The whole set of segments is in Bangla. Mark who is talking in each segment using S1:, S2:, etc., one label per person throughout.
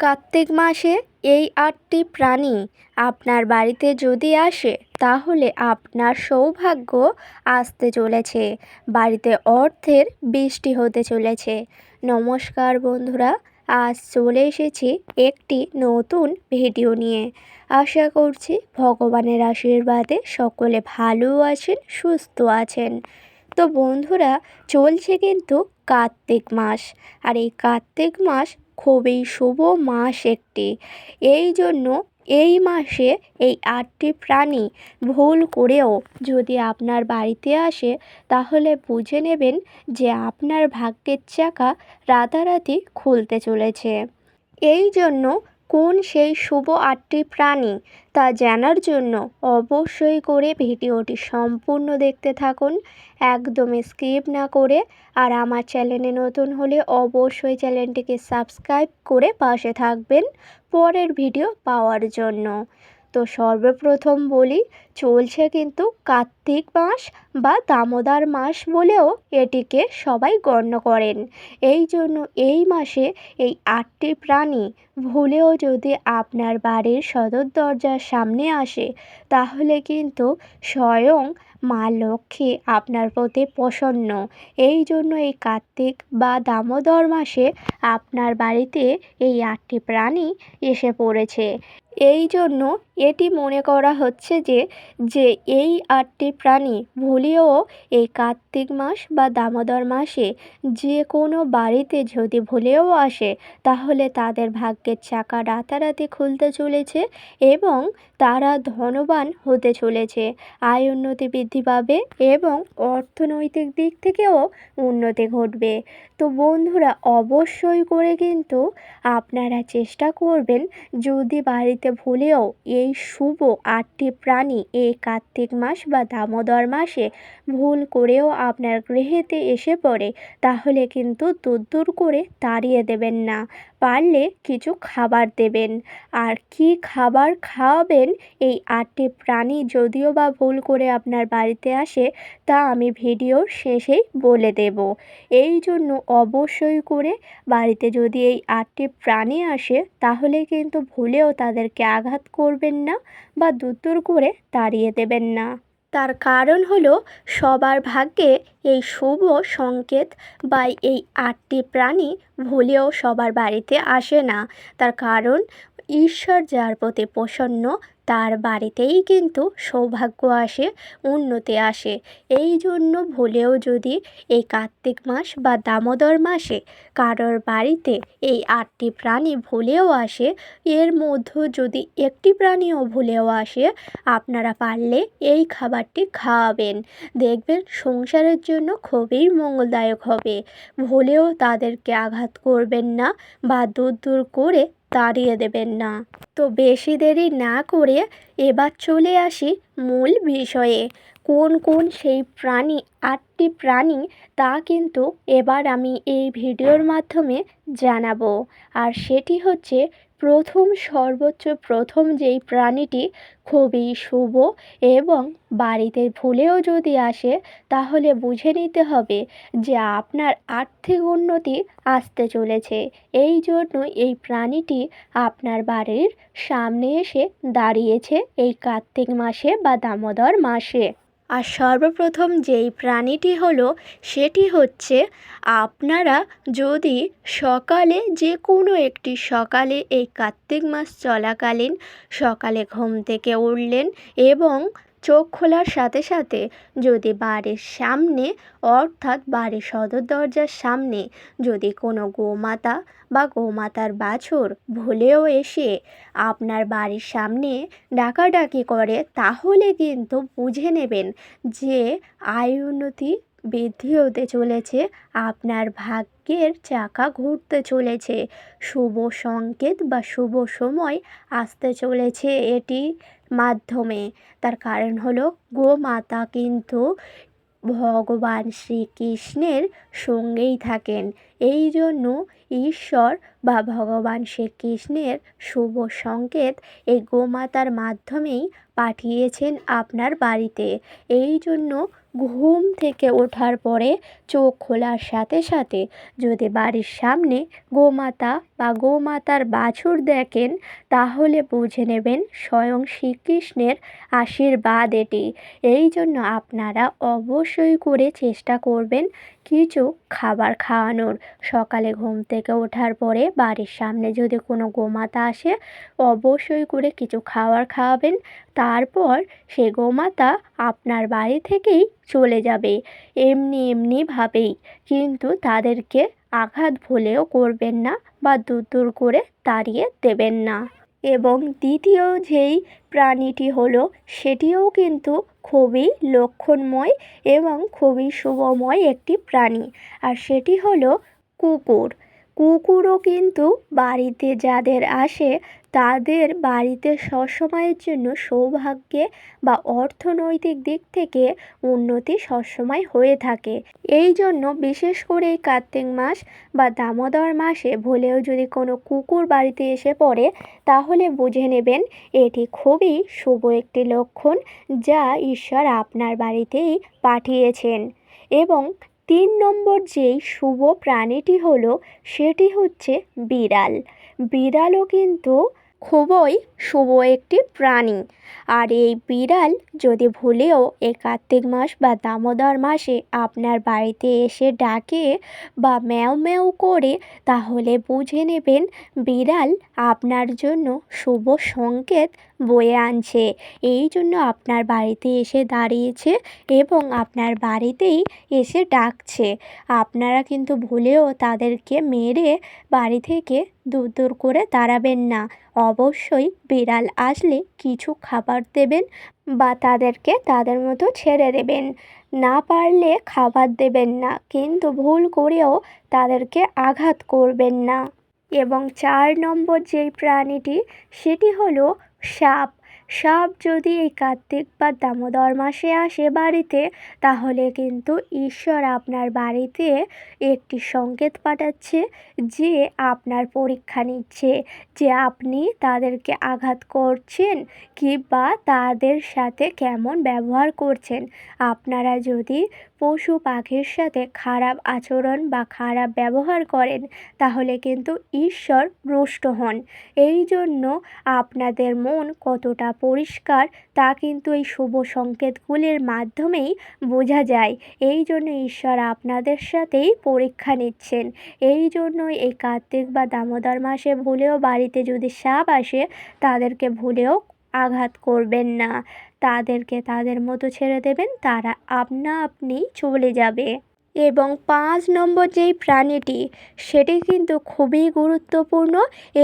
S1: কার্তিক মাসে এই আটটি প্রাণী আপনার বাড়িতে যদি আসে, তাহলে আপনার সৌভাগ্য আসতে চলেছে। বাড়িতে অর্থের বৃষ্টি হতে চলেছে। নমস্কার বন্ধুরা, আজ চলে এসেছি একটি নতুন ভিডিও নিয়ে। আশা করছি ভগবানের আশীর্বাদে সকলে ভালো আছেন, সুস্থ আছেন। তো বন্ধুরা, চলছে কিন্তু কার্তিক মাস। আর এই কার্তিক মাস খুবই শুভ মাস একটি। এই জন্য এই মাসে এই আটটি প্রাণী ভুল করেও যদি আপনার বাড়িতে আসে, তাহলে বুঝে নেবেন যে আপনার ভাগ্যের চাকা রাতারাতি খুলতে চলেছে। এই জন্য কোন সেই শুভ আটটি প্রাণী তা জানার জন্য অবশ্যই করে ভিডিওটি সম্পূর্ণ দেখতে থাকুন। একদমই স্কিপ না করে আর আমার চ্যানেলে নতুন হলে অবশ্যই চ্যানেলটিকে সাবস্ক্রাইব করে পাশে থাকবেন। পরের ভিডিও পাওয়ার জন্য। তো সর্বপ্রথম বলি, চলছে কিন্তু কার্তিক মাস বা দামোদর মাস বলেও এটিকে সবাই গণ্য করেন। এই জন্য এই মাসে এই আটটি প্রাণী ভুলেও যদি আপনার বাড়ির সদর দরজার সামনে আসে, তাহলে কিন্তু স্বয়ং মা লক্ষ্মী আপনার প্রতি প্রসন্ন। এই জন্য এই কার্তিক বা দামোদর মাসে আপনার বাড়িতে এই আটটি প্রাণী এসে পড়েছে। এই জন্য এটি মনে করা হচ্ছে যে যে এই আটটি প্রাণী ভুলেও এই কার্তিক মাস বা দামোদর মাসে যে কোনো বাড়িতে যদি ভুলেও আসে, তাহলে তাদের ভাগ্যের চাকা রাতারাতি খুলতে চলেছে এবং তারা ধনবান হতে চলেছে। আয় উন্নতি বৃদ্ধি পাবে এবং অর্থনৈতিক দিক থেকেও উন্নতি ঘটবে। তো বন্ধুরা, অবশ্যই করে কিন্তু আপনারা চেষ্টা করবেন যদি বাড়িতে ভুলেও এই শুভ আটটি প্রাণী এই কার্তিক মাস বা দামোদর মাসে ভুল করেও আপনার গৃহেতে এসে পড়ে, তাহলে কিন্তু দূর দূর করে তাড়িয়ে দেবেন না। পারলে কিছু খাবার দেবেন। আর কি খাবার খাওয়াবেন এই আটটি প্রাণী যদিও বা ভুল করে আপনার বাড়িতে আসে, তা আমি ভিডিওর শেষেই বলে দেব। এই জন্য অবশ্যই করে বাড়িতে যদি এই আটটি প্রাণী আসে, তাহলে কিন্তু ভুলেও তাদেরকে আঘাত করবেন না বা দূর করে তাড়িয়ে দেবেন না। তার কারণ হলো সবার ভাগ্যে এই শুভ সংকেত বা এই আটটি প্রাণী ভুলেও সবার বাড়িতে আসে না। তার কারণ ঈশ্বর যার প্রতি প্রসন্ন, তার বাড়িতেই কিন্তু সৌভাগ্য আসে, উন্নতি আসে। এই জন্য ভুলেও যদি এই কার্তিক মাস বা দামোদর মাসে কারোর বাড়িতে এই আটটি প্রাণী ভুলেও আসে, এর মধ্যে যদি একটি প্রাণীও ভুলেও আসে, আপনারা পারলে এই খাবারটি খাওয়াবেন। দেখবেন সংসারের জন্য খুবই মঙ্গলদায়ক হবে। ভুলেও তাদেরকে আঘাত করবেন না বা দূর দূর করে তাড়িয়ে দেবেন না। তো বেশি দেরি না করে এবার চলে আসি মূল বিষয়ে। কোন কোন সেই প্রাণী, আটটি প্রাণী, তা কিন্তু এবার আমি এই ভিডিওর মাধ্যমে জানাব। আর সেটি হচ্ছে প্রথম সর্বোচ্চ, প্রথম যেই প্রাণীটি খুবই শুভ এবং বাড়িতে ভুলেও যদি আসে, তাহলে বুঝে নিতে হবে যে আপনার আর্থিক উন্নতি আসতে চলেছে। এই জন্য এই প্রাণীটি আপনার বাড়ির সামনে এসে দাঁড়িয়েছে এই কার্তিক মাসে বা দামোদর মাসে। আর সর্বপ্রথম যেই প্রাণীটি হলো, সেটি হচ্ছে আপনারা যদি সকালে যে কোনো একটি সকালে এই কার্তিক মাস চলাকালীন সকালে ঘুম থেকে উঠলেন এবং চোখ খোলার সাথে সাথে যদি বাড়ির সামনে, অর্থাৎ বাড়ির সদর দরজার সামনে, যদি কোনো গোমাতা বা গোমাতার বাছুর ভুলেও এসে আপনার বাড়ির সামনে ডাকাডাকি করে, তাহলে কিন্তু বুঝে নেবেন যে আয় উন্নতি বৃদ্ধি হতে চলেছে, আপনার ভাগ্যের চাকা ঘুরতে চলেছে, শুভ সংকেত বা শুভ সময় আসতে চলেছে, এটি মাধ্যমে। তার কারণ হলো গোমাতা কিন্তু ভগবান শ্রীকৃষ্ণের সঙ্গেই থাকেন। এই জন্য ঈশ্বর বা ভগবান শ্রীকৃষ্ণের শুভ সংকেত এই গোমাতার মাধ্যমেই পাঠিয়েছেন আপনার বাড়িতে। এই জন্য ঘুম থেকে ওঠার পরে চোখ খোলার সাথে সাথে যদি বাড়ির সামনে গোমাতা বা গোমাতার বাছুর দেখেন, তাহলে বুঝে নেবেন স্বয়ং শ্রীকৃষ্ণের আশীর্বাদ এটি। এই জন্য আপনারা অবশ্যই করে চেষ্টা করবেন কিছু খাবার খাওয়ানোর। সকালে ঘুম থেকে ওঠার পরে বাড়ির সামনে যদি কোনো গোমাতা আসে, অবশ্যই করে কিছু খাবার খাওয়াবেন। তারপর সে গোমাতা আপনার বাড়ি থেকেই চলে যাবে, এমনি এমনিভাবেই কিন্তু তাদেরকে আঘাত ভুলেও করবেন না বা দূর দূর করে তাড়িয়ে দেবেন না। এবং দ্বিতীয় যেই প্রাণীটি হলো, সেটিও কিন্তু খুবই লক্ষণময় এবং খুবই শুভময় একটি প্রাণী। আর সেটি হলো কুকুর। কুকুরও কিন্তু বাড়িতে যাদের আসে, তাদের বাড়িতে সবসময়ের জন্য সৌভাগ্যে বা অর্থনৈতিক দিক থেকে উন্নতি সবসময় হয়ে থাকে। এই জন্য বিশেষ করে এই কার্তিক মাস বা দামোদর মাসে ভুলেও যদি কোনো কুকুর বাড়িতে এসে পড়ে, তাহলে বুঝে নেবেন এটি খুবই শুভ একটি লক্ষণ যা ঈশ্বর আপনার বাড়িতেই পাঠিয়েছেন। এবং তিন নম্বর যেই শুভ প্রাণীটি হলো, সেটি হচ্ছে বিড়াল। বিড়ালও কিন্তু খুবই শুভ একটি প্রাণী। আর এই বিড়াল যদি ভুলেও এই কার্তিক মাস বা দামোদর মাসে আপনার বাড়িতে এসে ডাকে বা ম্যাও ম্যাও করে, তাহলে বুঝে নেবেন বিড়াল আপনার জন্য শুভ সংকেত বয়ে আনছে। এই জন্য আপনার বাড়িতে এসে দাঁড়িয়েছে এবং আপনার বাড়িতেই এসে ডাকছে। আপনারা কিন্তু ভুলেও তাদেরকে মেরে বাড়ি থেকে দূর দূর করে দাঁড়াবেন না। অবশ্যই বিড়াল আসলে কিছু খাবার দেবেন বা তাদেরকে তাদের মতো ছেড়ে দেবেন। না পারলে খাবার দেবেন না, কিন্তু ভুল করেও তাদেরকে আঘাত করবেন না। এবং চার নম্বর যেই প্রাণীটি, সেটি হলো সাপ সাপ যদি এই কার্তিক বা দামোদর মাসে আসে বাড়িতে, তাহলে কিন্তু ঈশ্বর আপনার বাড়িতে একটি সংকেত পাঠাচ্ছে যে আপনার পরীক্ষা নিচ্ছে, যে আপনি তাদেরকে আঘাত করছেন কি বা তাদের সাথে কেমন ব্যবহার করছেন। আপনারা যদি পশু পাখির সাথে খারাপ আচরণ বা খারাপ ব্যবহার করেন, তাহলে কিন্তু ঈশ্বর রুষ্ট হন। এই জন্য আপনাদের মন কতটা পরিষ্কার, তা কিন্তু এই শুভ সংকেতগুলির মাধ্যমেই বোঝা যায়। এই জন্য ঈশ্বর আপনাদের সাথেই পরীক্ষা নিচ্ছেন। এই জন্যই এই কার্তিক বা দামোদর মাসে ভুলেও বাড়িতে যদি সাপ আসে, তাদেরকে ভুলেও আঘাত করবেন না। তাদেরকে তাদের মতো ছেড়ে দেবেন, তারা আপনা আপনি চলে যাবে। এবং পাঁচ নম্বর যেই প্রাণীটি, সেটি কিন্তু খুবই গুরুত্বপূর্ণ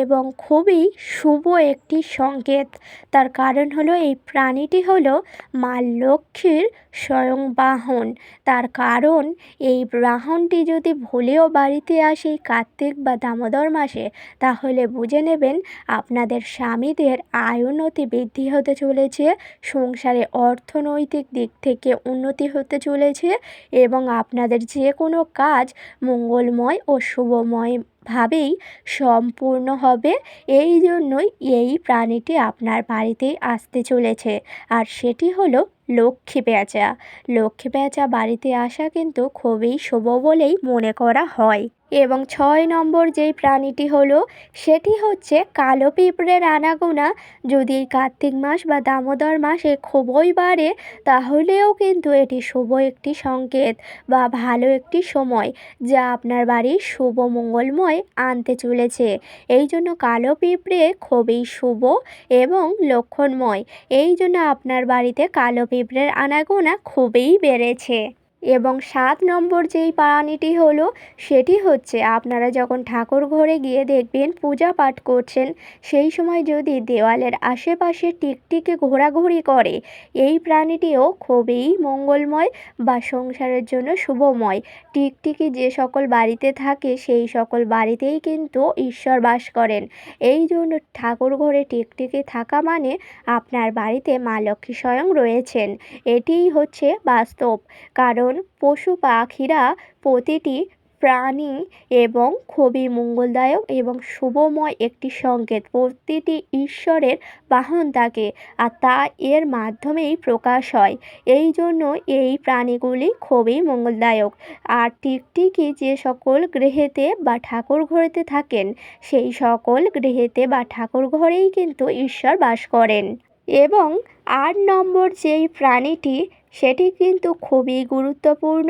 S1: এবং খুবই শুভ একটি সংকেত। তার কারণ হলো এই প্রাণীটি হলো মা লক্ষ্মীর স্বয়ং বাহন। তার কারণ, এই বাহনটি যদি ভুলেও বাড়িতে আসে কার্তিক বা দামোদর মাসে, তাহলে বুঝে নেবেন আপনাদের স্বামীদের আয়োন্নতি বৃদ্ধি হতে চলেছে, সংসারে অর্থনৈতিক দিক থেকে উন্নতি হতে চলেছে এবং আপনাদের যে কোনো কাজ মঙ্গলময় ও শুভময়ভাবেই সম্পূর্ণ হবে। এই জন্যই এই প্রাণীটি আপনার বাড়িতেই আসতে চলেছে। আর সেটি হলো লক্ষ্মী পেঁচা। লক্ষ্মী পেঁচা বাড়িতে আসা কিন্তু খুবই শুভ বলেই মনে করা হয়। এবং ছয় নম্বর যেই প্রাণীটি হলো, সেটি হচ্ছে কালো পিঁপড়ের আনাগোনা যদি কার্তিক মাস বা দামোদর মাসে খুবই বাড়ে, তাহলেও কিন্তু এটি শুভ একটি সংকেত বা ভালো একটি সময় যা আপনার বাড়ির শুভ মঙ্গলময় আনতে চলেছে। এই জন্য কালো পিঁপড়ে খুবই শুভ এবং লক্ষণময়। এই জন্য আপনার বাড়িতে কালো পিঁপড়ের আনাগোনা খুবই বেড়েছে। এবং সাত নম্বর যেই প্রাণীটি হলো, সেটি হচ্ছে আপনারা যখন ঠাকুর ঘরে গিয়ে দেখবেন পূজা পাঠ করছেন, সেই সময় যদি দেওয়ালের আশেপাশে টিকটিকে ঘোরাঘুরি করে, এই প্রাণীটিও খুবই মঙ্গলময় বা সংসারের জন্য শুভময়। টিকটিকি যে সকল বাড়িতে থাকে, সেই সকল বাড়িতেই কিন্তু ঈশ্বর বাস করেন। এই জন্য ঠাকুর ঘরে টিকটিকি থাকা মানে আপনার বাড়িতে মা লক্ষ্মী স্বয়ং রয়েছেন। এটিই হচ্ছে বাস্তব। কারণ পশু পাখিরা প্রতিটি প্রাণী এবং খুবই মঙ্গলদায়ক এবং শুভময় একটি সংকেত। প্রতিটি ঈশ্বরের বাহন থাকে আর তা এর মাধ্যমেই প্রকাশ হয়। এই জন্য এই প্রাণীগুলি খুবই মঙ্গলদায়ক। আর টিকটিকি যে সকল গৃহেতে বা ঠাকুর ঘরেতে থাকেন, সেই সকল গৃহেতে বা ঠাকুর ঘরেই কিন্তু ঈশ্বর বাস করেন। এবং আট নম্বর যেই প্রাণীটি সেটি কিন্তু খুবই গুরুত্বপূর্ণ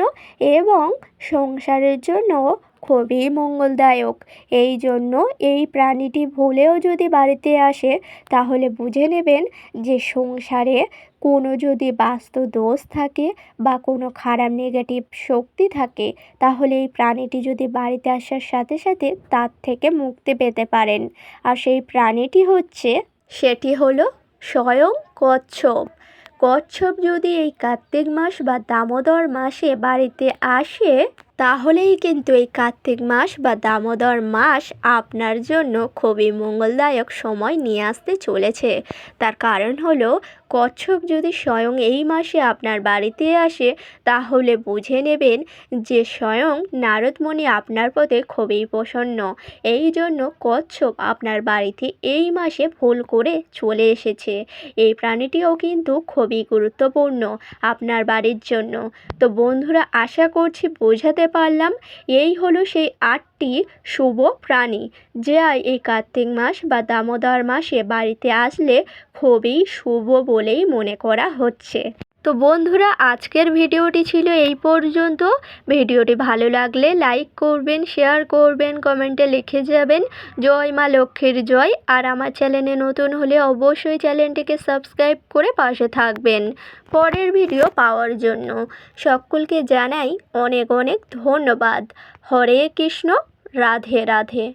S1: এবং সংসারের জন্য খুবই মঙ্গলদায়ক। এই জন্য এই প্রাণীটি ভুলেও যদি বাড়িতে আসে, তাহলে বুঝে নেবেন যে সংসারে কোনো যদি বাস্তু দোষ থাকে বা কোনো খারাপ নেগেটিভ শক্তি থাকে, তাহলে এই প্রাণীটি যদি বাড়িতে আসার সাথে সাথে তার থেকে মুক্তি পেতে পারেন। আর সেই প্রাণীটি হচ্ছে, সেটি হলো স্বয়ং কচ্ছপ। কচ্ছপ যদি এই কার্তিক মাস বা দামোদর মাসে বাড়িতে আসে তাহলেই কিন্তু এই কার্তিক মাস বা দামোদর মাস আপনার জন্য খুবই মঙ্গলদায়ক সময় নিয়ে আসতে চলেছে। তার কারণ হলো, কচ্ছপ যদি স্বয়ং এই মাসে আপনার বাড়িতে আসে, তাহলে বুঝে নেবেন যে স্বয়ং নারদমণি আপনার পথে খুবই প্রসন্ন। এই জন্য কচ্ছপ আপনার বাড়িতে এই মাসে ভুল করে চলে এসেছে। এই প্রাণীটিও কিন্তু খুবই গুরুত্বপূর্ণ আপনার বাড়ির জন্য। তো বন্ধুরা, আশা করছি বোঝাতে পারলাম। এই হলো সেই আটটি শুভ প্রাণী। যা এই কার্তিক মাস বা দামোদর মাসে বাড়িতে আসলে খুবই শুভ বলেই মনে করা হচ্ছে। তো বন্ধুরা, আজকের ভিডিওটি ছিল এই পর্যন্ত। ভিডিওটি ভালো লাগলে লাইক করবেন, শেয়ার করবেন, কমেন্টে লিখে যাবেন। জয় মা লক্ষ্মীর জয়। আর আমার চ্যানেলে নতুন হলে অবশ্যই চ্যানেলটিকে সাবস্ক্রাইব করে পাশে থাকবেন পরের ভিডিও পাওয়ার জন্য। সকলকে জানাই অনেক অনেক ধন্যবাদ। হরে কৃষ্ণ, রাধে রাধে।